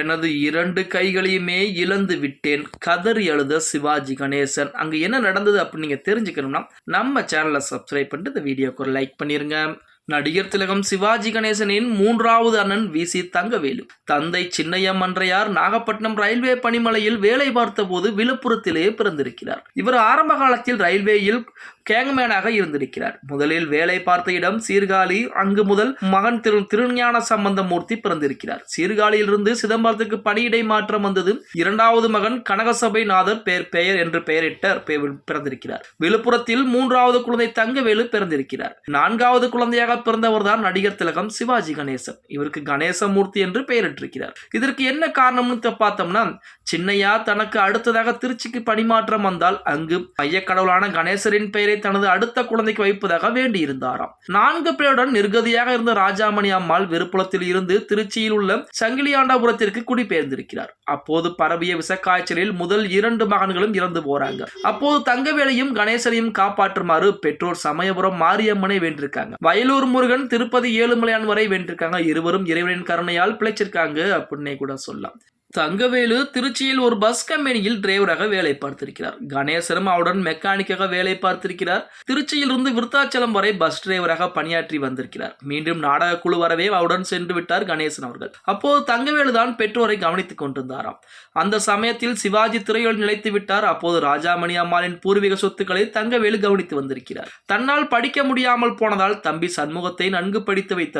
எனது இரண்டு கைகளையுமே இழந்து விட்டேன். கதறி அழுத சிவாஜி கணேசன். அங்கே என்ன நடந்தது அப்படின்னு நீங்கள் தெரிஞ்சுக்கணும்னா நம்ம சேனலை சப்ஸ்கிரைப் பண்ணிட்டு இந்த வீடியோக்கு ஒரு லைக் பண்ணிடுங்க நடிகர் திலகம் சிவாஜி கணேசனின் மூன்றாவது அண்ணன் விசி தங்கவேலு. தந்தை சின்னையம் மன்றையார் நாகப்பட்டினம் ரயில்வே பணிமனையில் வேலை பார்த்தபோது விழுப்புரத்திலே பிறந்திருக்கிறார். இவர் ஆரம்ப காலத்தில் ரயில்வேயில் கேங்மேனாக இருந்திருக்கிறார். முதலில் வேலை பார்த்த இடம் சீர்காழி அங்கு முதல் மகன் திரு திருஞான சம்பந்தமூர்த்தி பிறந்திருக்கிறார். சீர்காழியிலிருந்து சிதம்பரத்துக்கு பணியிடை மாற்றம் வந்தது இரண்டாவது மகன் கனகசபை நாதர் பெயர் பெயர் என்று பெயரிட்ட பெ- பிறந்திருக்கிறார். விழுப்புரத்தில் மூன்றாவது குழந்தை தங்கவேலு பிறந்திருக்கிறார். நான்காவது குழந்தையாக பிறந்தவர் தான் நடிகர் திலகம் சிவாஜி கணேசன். இவருக்கு கணேசமூர்த்தி என்று பெயரிட்டிருக்கிறார். இதற்கு என்ன காரணம்னு பார்த்தோம்னா சின்னையா தனக்கு அடுத்ததாக திருச்சிக்கு பணிமாற்றம் வந்தால் அங்கு மையக்கடவுளான கணேசரின் பெயரை தனது அடுத்த குழந்தைக்கு வைப்பதாக வேண்டியிருந்தாராம். நான்கு பேருடன் நிர்கதியாக இருந்த ராஜாமணி அம்மாள் விருப்புலத்தில் இருந்து திருச்சியில் உள்ள சங்கிலியாண்டாபுரத்திற்கு குடிபெயர்ந்திருக்கிறார். அப்போது பரவிய விசக்காய்ச்சலில் முதல் இரண்டு மகன்களும் இறந்து போறாங்க. அப்போது தங்கவேலையும் கணேசனையும் காப்பாற்றுமாறு பெற்றோர் சமயபுரம் மாரியம்மனை வேண்டியிருக்காங்க. வயலூர் முருகன் திருப்பதி ஏழுமலையான் வரை வென்றிருக்காங்க. இருவரும் இறைவனின் கருணையால் பிழைச்சிருக்காங்க. அப்படின்னே கூட சொல்லலாம். தங்கவேலு திருச்சியில் ஒரு பஸ் கம்பெனியில் டிரைவராக வேலை பார்த்திருக்கிறார். கணேசரும் அவருடன் மெக்கானிக்காக வேலை பார்த்திருக்கிறார். திருச்சியிலிருந்து விருத்தாச்சலம் வரை பஸ் டிரைவராக பணியாற்றி வந்திருக்கிறார். மீண்டும் நாடக குழு வரவே அவருடன் சென்று விட்டார் கணேசன் அவர்கள். அப்போது தங்கவேலு தான் பெற்றோரை கவனித்துக் கொண்டிருந்தாராம். அந்த சமயத்தில் சிவாஜி திரையில் நிலைத்து விட்டார். அப்போது ராஜாமணி அம்மாளின் பூர்வீக சொத்துக்களை தங்கவேலு கவனித்து வந்திருக்கிறார். தன்னால் படிக்க முடியாமல் போனதால் தம்பி சண்முகத்தை நன்கு படித்து வைத்தார்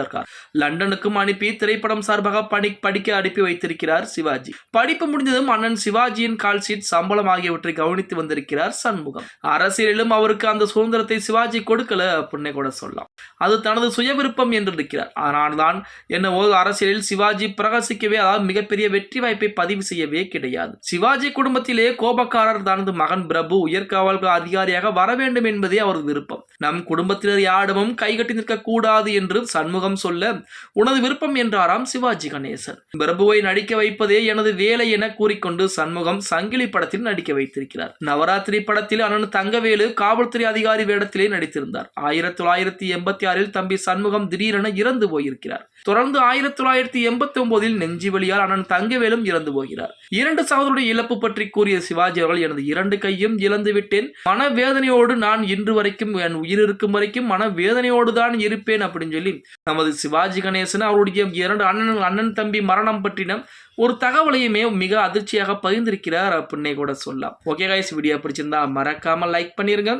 லண்டனுக்கும் அனுப்பி திரைப்படம் சார்பாக பணி படிக்க அனுப்பி வைத்திருக்கிறார் சிவாஜி. படிப்பு முடிந்ததும் அண்ணன் சிவாஜியின் கால்ஷீட் சம்பளம் ஆகியவற்றை கவனித்து வந்திருக்கிறார் சண்முகம். அரசியலிலும் அவருக்கு அந்த சுதந்திரத்தை சிவாஜி கொடுக்கல அப்படின்னு கூட சொல்லலாம். அது தனது சுய விருப்பம் என்று இருக்கிறார் ஆனால் தான் என்னவோ அரசியலில் சிவாஜி பிரகாசிக்கவே அதாவது மிகப்பெரிய வெற்றி வாய்ப்பை பதிவு செய்யவே கிடையாது. சிவாஜி குடும்பத்திலே கோபக்காரர் தனது மகன் பிரபு உயர்காவல் அதிகாரியாக வர வேண்டும் என்பதே அவரது விருப்பம். நம் குடும்பத்தினர் யாரிடமும் கைகட்டி நிற்க கூடாது என்று சண்முகம் சொல்ல உனது விருப்பம் என்றாராம் சிவாஜி கணேசன். பிரபுவை நடிக்க வைப்பதே எனது வேலை என கூறிக்கொண்டு சண்முகம் சங்கிலி படத்தில் நடிக்க வைத்திருக்கிறார். நவராத்திரி படத்தில் அண்ணன் தங்கவேலு காவல்துறை அதிகாரி வேடத்திலே நடித்திருந்தார். ஆயிரத்தி தொள்ளாயிரத்தி எண்பத்தி ஆறில் தம்பி சண்முகம் திடீரென இறந்து போயிருக்கிறார். தொடர்ந்து ஆயிரத்தி தொள்ளாயிரத்தி எண்பத்தி ஒன்பதில் நெஞ்சி வழியால் அண்ணன் தங்கவேலும் இறந்து போகிறார். இரண்டு சகோதரருடைய இழப்பு பற்றி கூறிய சிவாஜி அவர்கள் எனது இரண்டு கையும் இழந்து விட்டேன் மனவேதனையோடு நான் இன்று வரைக்கும் என் உயிர் இருக்கும் வரைக்கும் மனவேதனையோடு தான் இருப்பேன் அப்படின்னு சொல்லி நமது சிவாஜி கணேசன் அவருடைய இரண்டு அண்ணன் அண்ணன் தம்பி மரணம் பற்றின ஒரு தகவலையுமே மிக அதிர்ச்சியாக பகிர்ந்திருக்கிறார் அப்படின்னே கூட சொல்லலாம். ஓகே காய்ஸ் வீடியோ பிடிச்சிருந்தா மறக்காம லைக் பண்ணிருங்க.